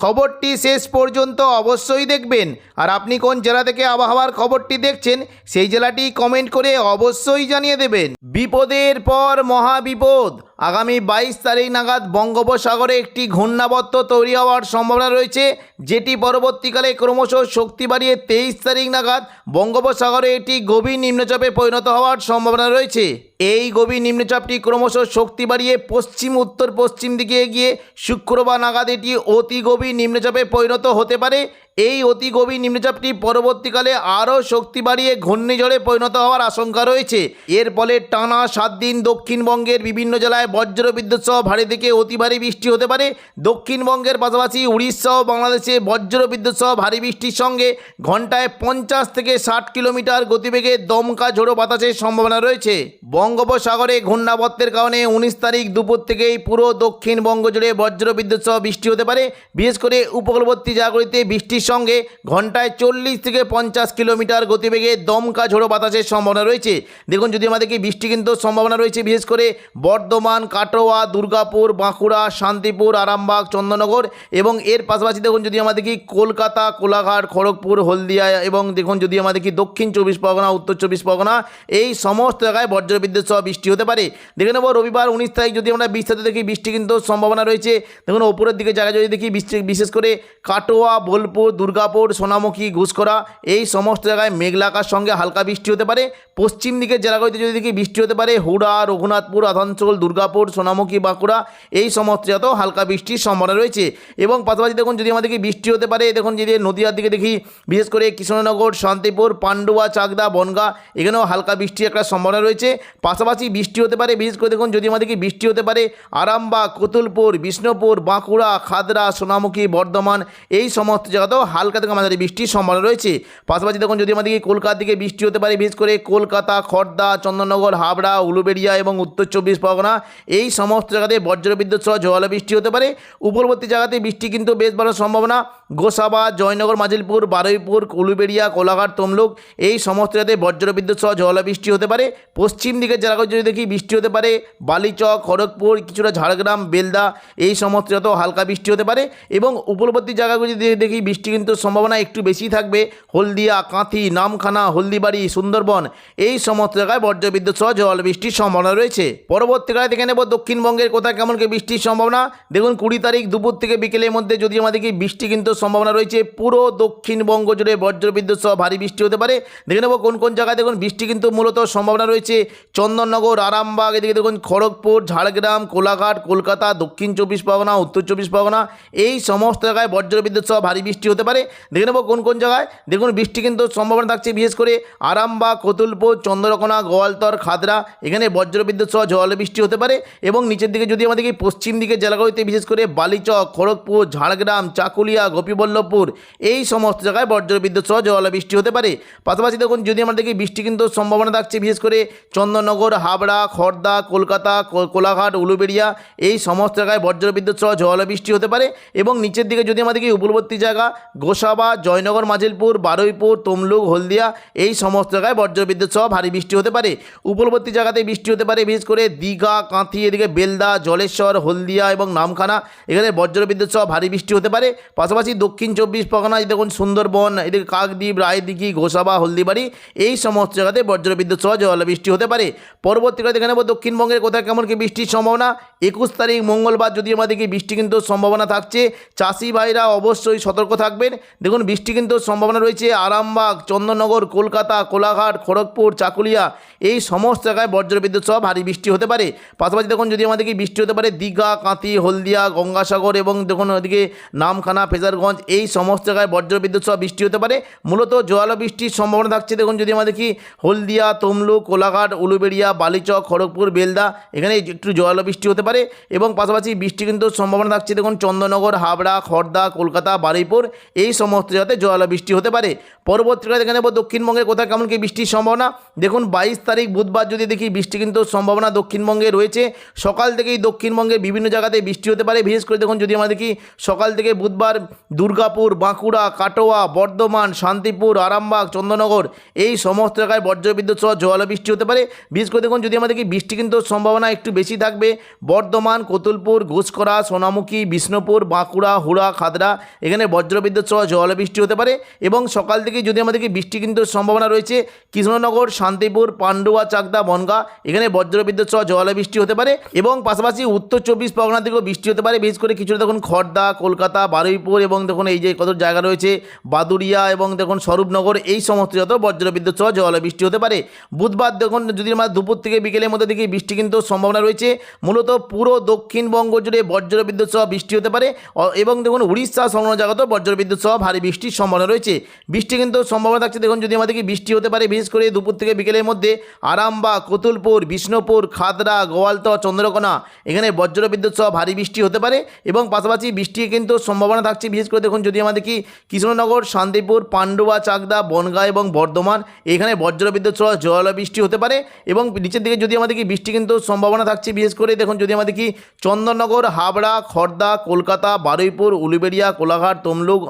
খবরটি শেষ পর্যন্ত অবশ্যই দেখবেন। আর আপনি কোন জেলা থেকে আবহাওয়ার খবরটি দেখছেন, সেই জেলাটি কমেন্ট করে অবশ্যই জানিয়ে দেবেন। বিপদের পর মহাবিপদ। আগামী বাইশ তারিখ নাগাদ বঙ্গোপসাগরে একটি ঘূর্ণাবর্ত তৈরি হওয়ার সম্ভাবনা রয়েছে, যেটি পরবর্তীকালে ক্রমশ শক্তি বাড়িয়ে তেইশ তারিখ নাগাদ বঙ্গোপসাগরে একটি গভীর নিম্নচাপে পরিণত হওয়ার সম্ভাবনা রয়েছে। এই গভীর নিম্নচাপটি ক্রমশ শক্তি বাড়িয়ে পশ্চিম উত্তর পশ্চিম দিকে এগিয়ে শুক্রবার নাগাদ এটি অতি গভীর নিম্নচাপে পরিণত হতে পারে। এই অতি গভীর নিম্নচাপটি পরবর্তীকালে আরও শক্তি বাড়িয়ে ঘূর্ণিঝড়ে পরিণত হওয়ার আশঙ্কা রয়েছে। এর ফলে টানা সাত দিন দক্ষিণবঙ্গের বিভিন্ন জেলায় বজ্র বিদ্যুৎ সহ ভারী থেকে অতি ভারী বৃষ্টি হতে পারে। দক্ষিণবঙ্গের পাশাপাশি উড়িষ্যা ও বাংলাদেশে বজ্র বিদ্যুৎ সহ ভারী বৃষ্টির সঙ্গে ঘন্টায় পঞ্চাশ থেকে ষাট কিলোমিটার গতিবেগে দমকা ঝোড়ো বাতাসের সম্ভাবনা রয়েছে। বঙ্গোপসাগরে ঘূর্ণাবর্তের কারণে উনিশ তারিখ দুপুর থেকেই পুরো দক্ষিণবঙ্গ জুড়ে বজ্র বিদ্যুৎ সহ বৃষ্টি হতে পারে। বিশেষ করে উপকূলবর্তী জায়গাগুলিতে বৃষ্টির সঙ্গে ঘন্টায় চল্লিশ থেকে পঞ্চাশ কিলোমিটার গতিবেগে দমকা ঝোড়ো বাতাসের সম্ভাবনা রয়েছে। দেখুন, যদি আমাদেরকে বৃষ্টি কিন্তু সম্ভাবনা রয়েছে, বিশেষ করে বর্ধমান, কাটোয়া, দুর্গাপুর, বাঁকুড়া, শান্তিপুর, আরামবাগ, চন্দননগর এবং এর পাশাপাশি দেখুন, যদি আমাদের কি কলকাতা, কোলাঘাট, খড়গপুর, হলদিয়া এবং দেখুন, যদি আমাদের কি দক্ষিণ চব্বিশ পরগনা, উত্তর চব্বিশ পরগনা, এই সমস্ত জায়গায় বজ্রবিদ্যুৎ সহ বৃষ্টি হতে পারে। দেখে নেব, রবিবার উনিশ তারিখ যদি আমরা বিশ দেখি, বৃষ্টি কিন্তু সম্ভাবনা রয়েছে। দেখুন, ওপরের দিকে জায়গায় যদি দেখি বৃষ্টি বিশেষ করে কাটোয়া, বোলপুর দুর্গাপুর, সোনামুখী ঘুষকরা এই সমস্ত জায়গায় মেঘলাকার সঙ্গে হালকা বৃষ্টি হতে পারে। পশ্চিম দিকের জেলাগুলিতে যদি দেখি বৃষ্টি হতে পারে, হুড়া, রঘুনাথপুর, আসানসোল, দুর্গাপুর, সোনামুখী, বাঁকুড়া এই সমস্ত জায়গাতেও হালকা বৃষ্টির সম্ভাবনা রয়েছে। এবং পাশাপাশি দেখুন, যদি আমাদেরকে বৃষ্টি হতে পারে, দেখুন যদি নদীয়ার দিকে দেখি, বিশেষ করে কৃষ্ণনগর, শান্তিপুর, পান্ডুয়া, চাকদা, বনগা, এখানেও হালকা বৃষ্টির একটা সম্ভাবনা রয়েছে। পাশাপাশি বৃষ্টি হতে পারে, বিশেষ করে দেখুন, যদি আমাদেরকে বৃষ্টি হতে পারে, আরামবাগ, কতুলপুর, বিষ্ণুপুর, বাঁকুড়া, খাদরা, সোনামুখী, বর্ধমান এই সমস্ত জায়গাতেও হালকা থেকে মাঝারি বৃষ্টির সম্ভাবনা রয়েছে। পাশাপাশি দেখুন, যদি আমাদেরকে কলকাতার দিকে বৃষ্টি হতে পারে, বিশেষ করে কলকাতা খড়দা চন্দননগর হাবড়া, উলুবেড়িয়া এবং উত্তর চব্বিশ পরগনা, এই সমস্ত জায়গাতে বজ্রবিদ্যুৎ সহ জোয়ালো বৃষ্টি হতে পারে। উপরবর্তী জায়গাতে বৃষ্টি কিন্তু বেশ ভালো সম্ভাবনা। গোসাবা, জয়নগর, মাজিলপুর, বারুইপুর, উলুবেড়িয়া, কোলাঘাট, তমলুক, এই সমস্ত জায়গাতে বজ্রবিদ্যুৎ সহ বৃষ্টি হতে পারে। পশ্চিম দিকের জেলাগুলো যদি দেখি বৃষ্টি হতে পারে, বালিচক, খড়গপুর, কিছুটা ঝাড়গ্রাম, বেলদা, এই সমস্ত জায়গাতেও হালকা বৃষ্টি হতে পারে এবং উপরবর্তী জায়গাগুলি যদি দেখি বৃষ্টি কিন্তু সম্ভাবনা একটু বেশি থাকবে। হলদিয়া, কাঁথি, নামখানা, হলদিবাড়ি, সুন্দরবন, এই সমস্ত জায়গায় বজ্রবিদ্যুৎ সহ বৃষ্টির সম্ভাবনা রয়েছে। পরবর্তীকালে দেখে নেব দক্ষিণবঙ্গের কোথায় কেমন কি বৃষ্টির সম্ভাবনা। দেখুন কুড়ি তারিখ দুপুর থেকে বিকেলের মধ্যে যদি আমাদেরকে বৃষ্টি কিন্তু সম্ভাবনা রয়েছে। পুরো দক্ষিণবঙ্গ জুড়ে বজ্রবিদ্যুৎ সহ ভারী বৃষ্টি হতে পারে। দেখে নেব কোন কোন জায়গায় দেখুন, বৃষ্টি কিন্তু মূলত সম্ভাবনা রয়েছে। চন্দননগর, আরামবাগ, এদিকে দেখুন খড়গপুর, ঝাড়গ্রাম, কোলাঘাট, কলকাতা, দক্ষিণ চব্বিশ পরগনা, উত্তর চব্বিশ পরগনা। এই সমস্ত জায়গায় বজ্রবিদ্যুৎ সহ ভারী বৃষ্টি হতে পারে। দেখে নেব কোন কোন জায়গায়। দেখুন, বৃষ্টি কিন্তু সম্ভাবনা থাকছে বিশেষ করে আরামবাগ, কতুলপুর, চন্দ্রকোনা, গোয়ালতর, খাদরা। এখানে বজ্রবিদ্যুৎ সহ জল বৃষ্টি হতে পারে এবং নিচের দিকে যদি আমাদেরকে পশ্চিম দিকের জেলাগুলিতে বিশেষ করে বালিচক, খড়গপুর, ঝাড়গ্রাম, চাকুলিয়া গোপীবল্লভপুর। এই সমস্ত জায়গায় বজ্রবিদ্যুৎ সহ জল বৃষ্টি হতে পারে। পাশাপাশি দেখুন, যদি আমরা দেখি, বৃষ্টি কিন্তু সম্ভাবনা থাকছে, বিশেষ করে চন্দননগর, হাবড়া খড়দা কলকাতা কোলাঘাট, উলুবেড়িয়া, এই সমস্ত জায়গায় বজ্রবিদ্যুৎ সহ জল বৃষ্টি হতে পারে। এবং নিচের দিকে যদি আমাদেরকে উপরবর্তী জায়গা, গোসাবা, জয়নগর, মাজিলপুর, বারুইপুর, তমলুক, হলদিয়া, এই সমস্ত জায়গায় বজ্রবিদ্যুৎ সহ ভারী বৃষ্টি হতে পারে। উপরবর্তী জায়গাতে বৃষ্টি হতে পারে, বিশেষ করে দীঘা, কাঁথি, এদিকে বেলদা, জলেশ্বর, হলদিয়া এবং নামখানা, এখানে বজ্রবিদ্যুৎ সহ ভারী বৃষ্টি হতে পারে। পাশাপাশি দক্ষিণ চব্বিশ পরগনায় দেখুন সুন্দরবন, এদিকে কাকদ্বীপ, রায়দিঘি গোসাবা হলদিবাড়ি, এই সমস্ত জায়গাতে বজ্রবিদ্যুৎ সহ জল বৃষ্টি হতে পারে। পরবর্তীকালে দেখে নেব দক্ষিণবঙ্গের কোথায় কেমন কি বৃষ্টির সম্ভাবনা। একুশ তারিখ মঙ্গলবার যদি আমাদেরকে বৃষ্টি কিন্তু সম্ভাবনা থাকছে। চাষি ভাইরা অবশ্যই সতর্ক থাকবেন। দেখুন, বৃষ্টি কিন্তু সম্ভাবনা রয়েছে আরামবাগ, চন্দননগর, কলকাতা, কোলাঘাট, খড়গপুর, চাকুলিয়া। এই সমস্ত জায়গায় বজ্রবিদ্যুৎ সহ ভারী বৃষ্টি হতে পারে। পাশাপাশি দেখুন, যদি আমাদেরকে বৃষ্টি হতে পারে, দীঘা, কাঁথি, হলদিয়া, গঙ্গাসাগর এবং দেখুন ওদিকে নামখানা, ফেজারগঞ্জ এই সমস্ত জায়গায় বজ্রবিদ্যুৎ সহ বৃষ্টি হতে পারে। মূলত জোয়ালো বৃষ্টির সম্ভাবনা থাকছে। দেখুন, যদি আমাদের কি হলদিয়া, তমলুক, কোলাঘাট, উলুবেড়িয়া, বালিচক, খড়গপুর, বেলদা এখানে একটু জোয়ালো বৃষ্টি হতে পারে এবং পাশাপাশি বৃষ্টি কিন্তু সম্ভাবনা থাকছে। দেখুন চন্দননগর হাবড়া খড়দা কলকাতা, বারুইপুর, এই সমস্ত জায়গাতে জোয়ালো বৃষ্টি হতে পারে। পরবর্তীকালে দেখে নেব দক্ষিণবঙ্গের কোথায় কেমন কি বৃষ্টির সম্ভাবনা। দেখুন, বাইশ তারিখ বুধবার যদি দেখি বৃষ্টি কিন্তু সম্ভাবনা দক্ষিণবঙ্গে রয়েছে। সকাল থেকেই দক্ষিণবঙ্গে বিভিন্ন জায়গাতে বৃষ্টি হতে পারে। বিশেষ করে দেখুন, যদি আমরা দেখি সকাল থেকে বুধবার দুর্গাপুর, বাঁকুড়া, কাটোয়া, বর্ধমান, শান্তিপুর, আরামবাগ, চন্দ্রনগর এই সমস্ত জায়গায় বজ্রবিদ্যুৎ সহ জল বৃষ্টি হতে পারে। বিশেষ করে দেখুন, যদি আমাদেরকে বৃষ্টি কিন্তু সম্ভাবনা একটু বেশি থাকবে, বর্ধমান, কতুলপুর ঘোষকরা সোনামুখী, বিষ্ণুপুর, বাঁকুড়া, হুড়া, খাদড়া, এখানে বজ্রবিদ্যুৎ সহ জল বৃষ্টি হতে পারে এবং সকাল থেকে যদি আমাদেরকে বৃষ্টি কিন্তু সম্ভাবনা রয়েছে, কৃষ্ণনগর, শান্তিপুর, পান্ডুয়া, চাকদা, বনগা, এখানে বজ্রবিদ্যুৎ সহ জল বৃষ্টি হতে পারে এবং পাশাপাশি উত্তর চব্বিশ পরগনা থেকেও বৃষ্টি হতে পারে। বিশেষ করে কিছুটা দেখুন খড়দা কলকাতা, বারুইপুর এবং দেখুন এই যে কত জায়গা রয়েছে বাদুরিয়া এবং দেখুন স্বরূপনগর, এই সমস্ত যত বজ্রবিদ্যুৎ সহ জল বৃষ্টি হতে পারে। বুধবার দেখুন যদি আমরা দুপুর থেকে বিকেলের মধ্যে দেখি, বৃষ্টি কিন্তু সম্ভাবনা রয়েছে। মূলত পুরো দক্ষিণবঙ্গ জুড়ে বজ্রবিদ্যুৎ সহ বৃষ্টি হতে পারে। এবং দেখুন উড়িষ্যা সংলগ্ন জায়গাতেও বজ্রবিদ্যুৎ সহ ভারী বৃষ্টির সম্ভাবনা রয়েছে। বৃষ্টি কিন্তু সম্ভাবনা থাকছে দেখুন যদি আমাদেরকে বৃষ্টি হতে পারে বিশেষ করে দুপুর থেকে বিকেলের মধ্যে আরামবাগ, কতুলপুর, বিষ্ণুপুর, খাদরা, গোয়ালতর, চন্দ্রকোনা, এখানে বজ্রবিদ্যুৎ সহ ভারী বৃষ্টি হতে পারে। এবং পাশাপাশি বৃষ্টি কিন্তু সম্ভাবনা থাকছে বিশেষ করে দেখুন যদি আমাদের কি কৃষ্ণনগর, শান্তিপুর, পান্ডুয়া, চাকদা, বনগাঁ এবং বর্ধমান, এখানে বজ্রবিদ্যুৎ সহ জল বৃষ্টি হতে পারে এবং নিচের দিকে যদি আমাদের কি বৃষ্টি কিন্তু সম্ভাবনা থাকছে, বিশেষ করে দেখুন যদি আমাদের কি চন্দননগর, হাবড়া, খর্দা, কলকাতা, বারুইপুর, উলুবেড়িয়া, কোলাঘাট, তমলুক,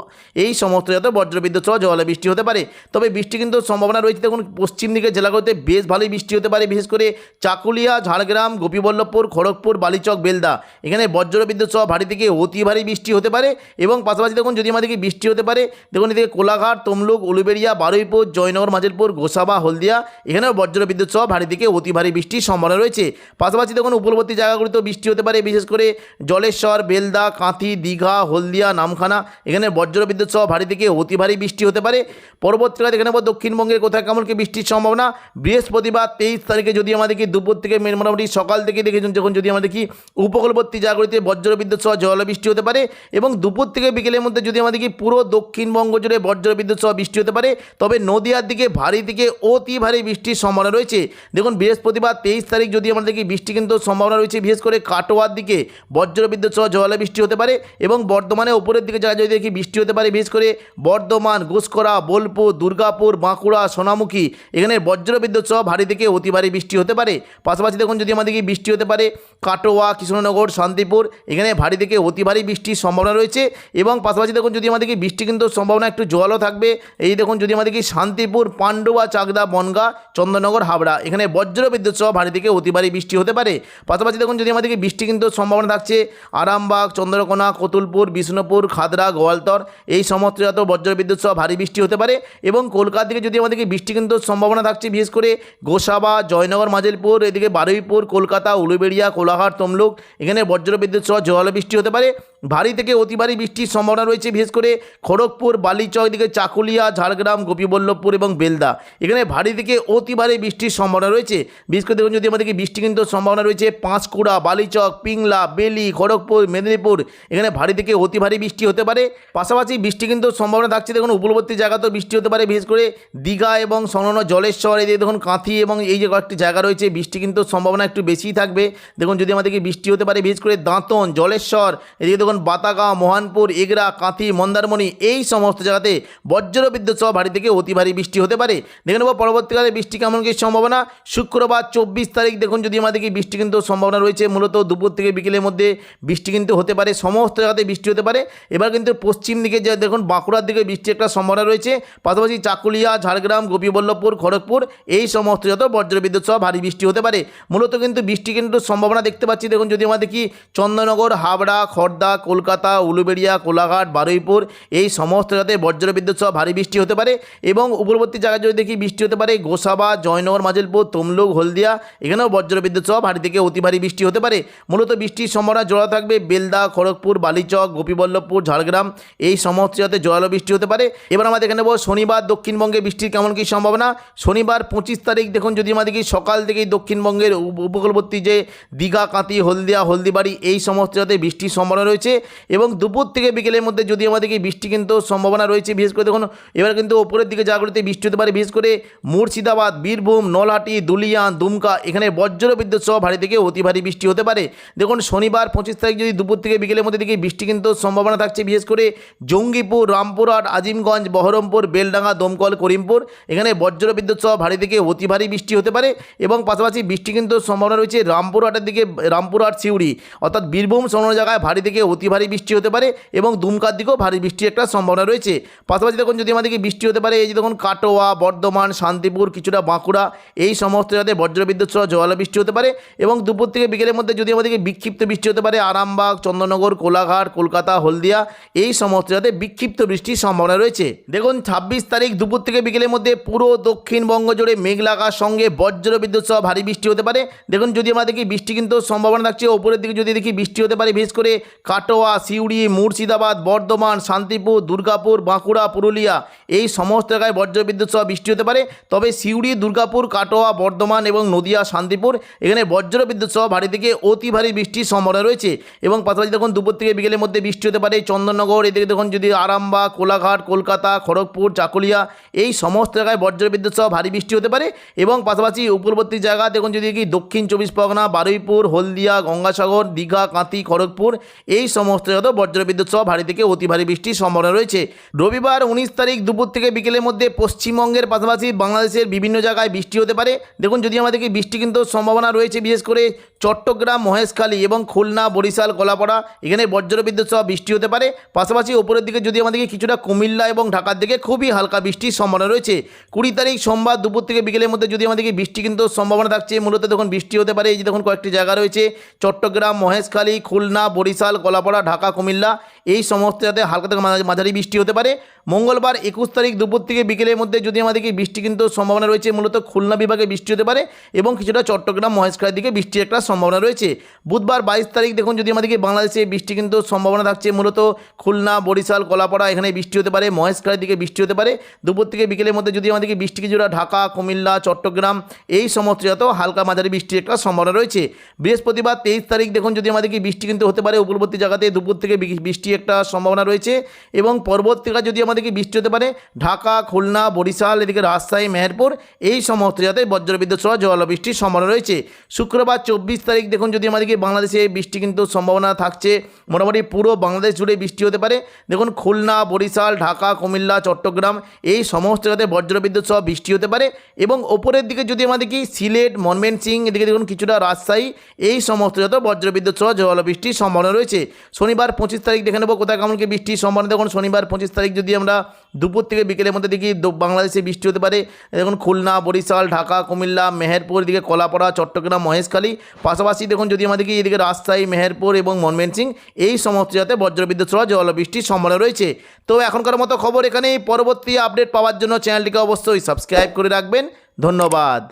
এই সমস্ত যাতে বজ্রবিদ্যুৎ সহ জল বৃষ্টি হতে পারে। তবে বৃষ্টি কিন্তু সম্ভাবনা রয়েছে দেখুন পশ্চিম দিকের জেলাগুলোতে বেশ ভালোই বৃষ্টি হতে পারে, বিশেষ করে চাকুলিয়া, ঝাড়গ্রাম, গোপীবল্লভপুর, খড়গপুর, বালিচক, বেলদা। এখানে বজ্রবিদ্যুৎ সহ ভারী থেকে অতি ভারী বৃষ্টি হতে পারে এবং পাশাপাশি দেখুন, যদি আমাদেরকে বৃষ্টি হতে পারে, দেখুন এদিকে কোলাঘাট, তমলুক, উলুবেড়িয়া, বারুইপুর, জয়নগর, মাজিলপুর, গোসাবা, হলদিয়া, এখানেও বজ্রবিদ্যুৎ সহ ভারী থেকে অতি ভারী বৃষ্টির সম্ভাবনা রয়েছে। পাশাপাশি দেখুন, উপরবর্তী জায়গাগুলিতেও বৃষ্টি হতে পারে, বিশেষ করে জলেশ্বর, বেলদা, কাঁথি, দীঘা, হলদিয়া, নামখানা, এখানে বজ্রবিদ্যুৎ সহ ভারী থেকে অতি ভারী বৃষ্টি হতে পারে। পরবর্তীকালে দেখে নেব, দক্ষিণবঙ্গের কোথায় কেমন কি বৃষ্টির সম্ভাবনা। বৃহস্পতিবার তেইশ তারিখে যদি আমাদেরকে দুপুর থেকে মোটামুটি সকাল থেকে দেখেছেন যখন যদি আমাদের কি উপকূলবর্তী জায়গাগুলিতে বজ্রবিদ্যুৎ সহ জল বৃষ্টি হতে পারে এবং দুপুর থেকে বিকেলের মধ্যে যদি আমাদের কি পুরো দক্ষিণবঙ্গ জুড়ে বজ্রবিদ্যুৎ সহ বৃষ্টি হতে পারে, তবে নদিয়ার দিকে ভারী থেকে অতি ভারী বৃষ্টির সম্ভাবনা রয়েছে। দেখুন, বৃহস্পতিবার তেইশ তারিখ যদি আমাদের কি বৃষ্টি কিন্তু সম্ভাবনা রয়েছে, বিশেষ করে কাটোয়ার দিকে বজ্রবিদ্যুৎ সহ জল বৃষ্টি হতে পারে এবং বর্ধমানে উপরের দিকে জায়গায় যদি দেখি বৃষ্টি হতে পারে, বিশেষ করে বর্ধমান গুসকরা বোলপুর, দুর্গাপুর, বাঁকুড়া, সোনামুখী, এখানে বজ্রবিদ্যুৎ সহ ভারী থেকে অতি ভারী বৃষ্টি হতে পারে। পাশাপাশি দেখুন, যদি আমাদের কি বৃষ্টি হতে পারে, কাটোয়া কৃষ্ণনগর শান্তিপুর, এখানে ভারী থেকে অতি ভারী বৃষ্টির সম্ভাবনা রয়েছে এবং পাশাপাশি দেখুন যদি আমাদেরকে বৃষ্টি কিন্তু সম্ভাবনা একটু জলও থাকবে। এই দেখুন যদি আমাদের কি শান্তিপুর, পান্ডুয়া, চাকদা, বনগা চন্দ্রনগর হাবড়া এখানে বজ্রবিদ্যুৎ সহ ভারী থেকে অতি ভারী বৃষ্টি হতে পারে। পাশাপাশি দেখুন যদি আমাদেরকে বৃষ্টি কিন্তু সম্ভাবনা থাকছে, আরামবাগ, চন্দ্রকোনা, কতুলপুর, বিষ্ণুপুর, খাদরা, গোয়ালতর এই সমস্ত যত বজ্রবিদ্যুৎ সহ ভারী বৃষ্টি হতে পারে এবং কলকাতা থেকে যদি আমাদেরকে বৃষ্টি কিন্তু সম্ভাবনা থাকছে, বিশেষ করে গোসাবা, জয়নগর, মাজিলপুর, এদিকে বারুইপুর, কলকাতা, উলুবেড়িয়া, কোলাঘাট, তমলুক এখানে বজ্রবিদ্যুৎ সহ জল বৃষ্টি হতে পারে। ভারী থেকে অতি ভারী বৃষ্টির সম্ভাবনা রয়েছে, বিশেষ করে খড়গপুর, বালিচক দিকে চাকুলিয়া, ঝাড়গ্রাম, গোপীবল্লভপুর এবং বেলদা। এখানে ভারী থেকে অতি ভারী বৃষ্টির সম্ভাবনা রয়েছে। বিশেষ করে দেখুন যদি আমাদেরকে বৃষ্টি কিন্তু সম্ভাবনা রয়েছে, পাঁশকুড়া, বালিচক, পিংলা, বেলি, খড়গপুর, মেদিনীপুর, এখানে ভারী থেকে অতি ভারী বৃষ্টি হতে পারে। পাশাপাশি বৃষ্টি কিন্তু সম্ভাবনা থাকছে, দেখুন উপকূলবর্তী জায়গাতেও বৃষ্টি হতে পারে, বিশেষ করে দীঘা এবং সংলগ্ন জলেশ্বর, এদিকে দেখুন কাঁথি এবং এই যে কয়েকটি জায়গা রয়েছে, বৃষ্টি কিন্তু সম্ভাবনা একটু বেশিই থাকবে। দেখুন যদি আমাদেরকে বৃষ্টি হতে পারে, বিশেষ করে দাঁতন, জলেশ্বর, এদিকে দেখুন বাতাগাঁও, মোহনপুর, এগরা, কাঁথি, মন্দারমণি, এই সমস্ত জায়গাতে বজ্র বিদ্যুৎ সহ ভারী থেকে অতি ভারী বৃষ্টি হতে পারে। দেখে নেব পরবর্তীকালে বৃষ্টি কেমন কি সম্ভাবনা। শুক্রবার চব্বিশ তারিখ দেখুন, যদি আমাদেরকে বৃষ্টি কিন্তু সম্ভাবনা রয়েছে, মূলত দুপুর থেকে বিকেলের মধ্যে বৃষ্টি কিন্তু হতে পারে, সমস্ত জায়গাতে বৃষ্টি হতে পারে। এবার কিন্তু পশ্চিম দিকে যে দেখুন, বাঁকুড়ার দিকে বৃষ্টির একটা সম্ভাবনা রয়েছে। পাশাপাশি চাকুলিয়া, ঝাড়গ্রাম, গোপীবল্লভপুর, খড়গপুর, এই সমস্ত যত বজ্রবিদ্যুৎ সহ ভারী বৃষ্টি হতে পারে, মূলত কিন্তু বৃষ্টি কিন্তু সম্ভাবনা দেখতে পাচ্ছি। দেখুন, যদি আমাদের কি চন্দননগর হাবড়া খড়দা কলকাতা, উলুবেড়িয়া, কোলাঘাট, বারুইপুর, এই সমস্ত জায়গাতে বজ্রবিদ্যুৎ সহ ভারী বৃষ্টি হতে পারে এবং উপরবর্তী জায়গায় যদি দেখি বৃষ্টি হতে পারে, গোসাবা, জয়নগর, মাজিলপুর, তমলুক, হলদিয়া, এখানেও বজ্রবিদ্যুৎ সহ ভারী থেকে অতি ভারী বৃষ্টি হতে পারে। মূলত বৃষ্টির সম্ভাবনা জোড়া থাকবে বেলদা, খড়গপুর, বালিচক, গোপীবল্লভপুর, ঝাড়গ্রাম, এই সমস্ত জায়গাতে জোরালো বৃষ্টি হতে পারে। এবার আমরা দেখে নেব শনিবার দক্ষিণবঙ্গে বৃষ্টির কেমন কী সম্ভাবনা। শনিবার পঁচিশ তারিখ দেখুন যদি আমাদের কি সকাল থেকেই দক্ষিণবঙ্গের উপ- উপকূলবর্তী যে দীঘা কাঁতি হলদিয়া, হলদিবাড়ি, এই সমস্ত জায়গাতে বৃষ্টির সম্ভাবনা রয়েছে। এবং দুপুর থেকে বিকেলের মধ্যে যদি আমাদের কি বৃষ্টি কিন্তু সম্ভাবনা রয়েছে, বিশেষ করে দেখুন, এবার কিন্তু ওপরের দিকে জায়গাগুলিতে বৃষ্টি হতে পারে, বিশেষ করে মুর্শিদাবাদ, বীরভূম, নলহাটি, দুলিয়ান, দুমকা, এখানে বজ্র বিদ্যুৎ সহ ভারী থেকে অতি ভারী বৃষ্টি হতে পারে। দেখুন, শনিবার পঁচিশ তারিখ যদি দুপুর থেকে বিকেলের মধ্যে দিকে বৃষ্টি কিন্তু সম্ভাবনা থাকছে, বিশেষ করে জঙ্গিপুর, রামপুরহাট, আজিমগঞ্জ, বহরমপুর, বেলডাঙ্গা, দমকল, করিমপুর, এখানে বজ্র বিদ্যুৎ সহ ভারী থেকে অতি ভারী বৃষ্টি হতে পারে এবং পাশাপাশি বৃষ্টি কিন্তু সম্ভাবনা রয়েছে রামপুরহাটের দিকে, রামপুরহাট, সিউড়ি, অর্থাৎ বীরভূম সংলগ্ন জায়গায় ভারী থেকে অতি ভারী বৃষ্টি হতে পারে এবং দুমকার দিকেও ভারী বৃষ্টির একটা সম্ভাবনা রয়েছে। পাশাপাশি দেখুন, যদি আমাদেরকে বৃষ্টি হতে পারে, এই যে দেখুন, কাটোয়া, বর্ধমান, শান্তিপুর, কিছুটা বাঁকুড়া, এই সমস্ত জায়গাতে বজ্রবিদ্যুৎ সহ জোয়ালো বৃষ্টি হতে পারে এবং দুপুর থেকে বিকেলের মধ্যে যদি আমাদেরকে বিক্ষিপ্ত বৃষ্টি হতে পারে, আরামবাগ চন্দননগর কোলাঘাট, কলকাতা, হলদিয়া, এই সমস্ত জায়গাতে বিক্ষিপ্ত বৃষ্টির সম্ভাবনা রয়েছে। দেখুন, ছাব্বিশ তারিখ দুপুর থেকে বিকেলের মধ্যে পুরো দক্ষিণবঙ্গ জুড়ে মেঘ লাগার সঙ্গে বজ্র বিদ্যুৎ সহ ভারী বৃষ্টি হতে পারে। দেখুন, যদি আমাদেরকে বৃষ্টি কিন্তু সম্ভাবনা থাকছে, ওপরের দিকে যদি দেখি বৃষ্টি হতে পারে, বিশেষ করে কাটোয়া সিউড়ি, মুর্শিদাবাদ, বর্ধমান, শান্তিপুর, দুর্গাপুর, বাঁকুড়া, পুরুলিয়া এই সমস্ত জায়গায় বজ্র বিদ্যুৎ সহ বৃষ্টি হতে পারে। তবে সিউড়ি, দুর্গাপুর, কাটোয়া, বর্ধমান এবং নদিয়া, শান্তিপুর এখানে বজ্র বিদ্যুৎ সহ ভারী থেকে অতি ভারী বৃষ্টির সম্ভাবনা রয়েছে এবং পাশাপাশি দেখুন দুপুর থেকে বিকেলের মধ্যে বৃষ্টি হতে পারে চন্দননগর, এদিকে দেখুন যদি আরামবাগ, কোলাঘাট, কলকাতা, খড়গপুর, চাকুলিয়া এই সমস্ত জায়গায় বজ্র বিদ্যুৎ সহ ভারী বৃষ্টি হতে পারে এবং পাশাপাশি উপকূলবর্তী জায়গা দেখুন যদি কি দক্ষিণ চব্বিশ পরগনা, বারুইপুর, হলদিয়া, গঙ্গাসাগর, দীঘা, কাঁথি, খড়গপুর এই সমস্ত জায়গাতেও বজ্র বিদ্যুৎ সহ ভারী থেকে অতি ভারী বৃষ্টির সম্ভাবনা রয়েছে। রবিবার উনিশ তারিখ দুপুর থেকে বিকেলের মধ্যে পশ্চিমবঙ্গের পাশাপাশি বাংলাদেশের বিভিন্ন জায়গায় বৃষ্টি হতে পারে। দেখুন, যদি আমাদেরকে বৃষ্টি কিন্তু সম্ভাবনা রয়েছে, বিশেষ করে চট্টগ্রাম, মহেশখালী এবং খুলনা, বরিশাল কলাপাড়া এখানে বজ্রবিদ্যুৎ সহ বৃষ্টি হতে পারে। পাশাপাশি ওপরের দিকে যদি আমাদেরকে কিছুটা কুমিল্লা এবং ঢাকার দিকে খুবই হালকা বৃষ্টির সম্ভাবনা রয়েছে। কুড়ি তারিখ সোমবার দুপুর থেকে বিকেলের মধ্যে যদি আমাদেরকে বৃষ্টি কিন্তু সম্ভাবনা থাকছে, মূলত দেখুন বৃষ্টি হতে পারে। এই যে দেখুন, কয়েকটি জায়গা রয়েছে। চট্টগ্রাম, মহেশখালী, খুলনা, বরিশাল কলাপাড়া ঢাকা কুমিল্লা এই সমস্ত যাতে হালকা থেকে মাঝারি- বৃষ্টি হতে পারে। মঙ্গলবার একুশ তারিখ দুপুর থেকে বিকেলের মধ্যে যদি আমাদেরকে বৃষ্টি কিন্তু সম্ভাবনা রয়েছে, মূলত খুলনা বিভাগে বৃষ্টি হতে পারে এবং কিছুটা চট্টগ্রাম, মহেশখালীর দিকে বৃষ্টির একটা সম্ভাবনা রয়েছে। বুধবার বাইশ তারিখ দেখুন যদি আমাদেরকে বাংলাদেশে বৃষ্টি কিন্তু সম্ভাবনা থাকছে, মূলত খুলনা, বরিশাল, কলাপাড়া এখানে বৃষ্টি হতে পারে, মহেশখালীর দিকে বৃষ্টি হতে পারে। দুপুর থেকে বিকেলের মধ্যে যদি আমাদেরকে বৃষ্টি কিছুটা ঢাকা, কুমিল্লা, চট্টগ্রাম এই সমস্ত জায়গাতেও হালকা মাঝারি বৃষ্টির একটা সম্ভাবনা রয়েছে। বৃহস্পতিবার তেইশ তারিখ দেখুন যদি আমাদেরকে বৃষ্টি কিন্তু হতে পারে উপকূলবর্তী জায়গাতে দুপুর থেকে বৃষ্টি একটা সম্ভাবনা রয়েছে এবং পরবর্তীকালে যদি আমাদেরকে বৃষ্টি হতে পারে, ঢাকা, খুলনা, বরিশাল, এদিকে রাজশাহী, মেহেরপুর, এই সমস্ত জায়গাতে বজ্রবিদ্যুৎ সহ জল বৃষ্টির সম্ভাবনা রয়েছে। শুক্রবার চব্বিশ তারিখ দেখুন যদি আমাদেরকে বাংলাদেশে বৃষ্টি কিন্তু সম্ভাবনা থাকছে, মোটামুটি পুরো বাংলাদেশ জুড়ে বৃষ্টি হতে পারে। দেখুন খুলনা, বরিশাল, ঢাকা, কুমিল্লা, চট্টগ্রাম, এই সমস্ত জায়গাতে বজ্রবিদ্যুৎ সহ বৃষ্টি হতে পারে এবং ওপরের দিকে যদি আমাদেরকে সিলেট ময়মনসিং এদিকে দেখুন কিছুটা রাজশাহী, এই সমস্ত জায়গাতে বজ্রবিদ্যুৎ সহ জল বৃষ্টির সম্ভাবনা রয়েছে। শনিবার পঁচিশ তারিখ দেখে নেব কোথায় কেমন কি বৃষ্টির সম্ভাবনা দেখুন শনিবার পঁচিশ তারিখ যদি আমরা দুপুর থেকে বিকেলের মধ্যে দেখি বাংলাদেশে বৃষ্টি হতে পারে। দেখুন খুলনা, বরিশাল, ঢাকা, কুমিল্লা, মেহেরপুর, এদিকে কলাপাড়া, চট্টগ্রাম, মহেশখালী। পাশাপাশি দেখুন যদি আমাদেরকে এদিকে রাজশাহী, মেহেরপুর এবং মনমেন সিং, এই সমস্ত জায়গাতে বজ্রবিদ্যুৎ সহ জল বৃষ্টির সম্ভাবনা রয়েছে। তো এখনকার মতো খবর এখানেই। পরবর্তী আপডেট পাওয়ার জন্য চ্যানেলটিকে অবশ্যই সাবস্ক্রাইব করে রাখবেন। ধন্যবাদ।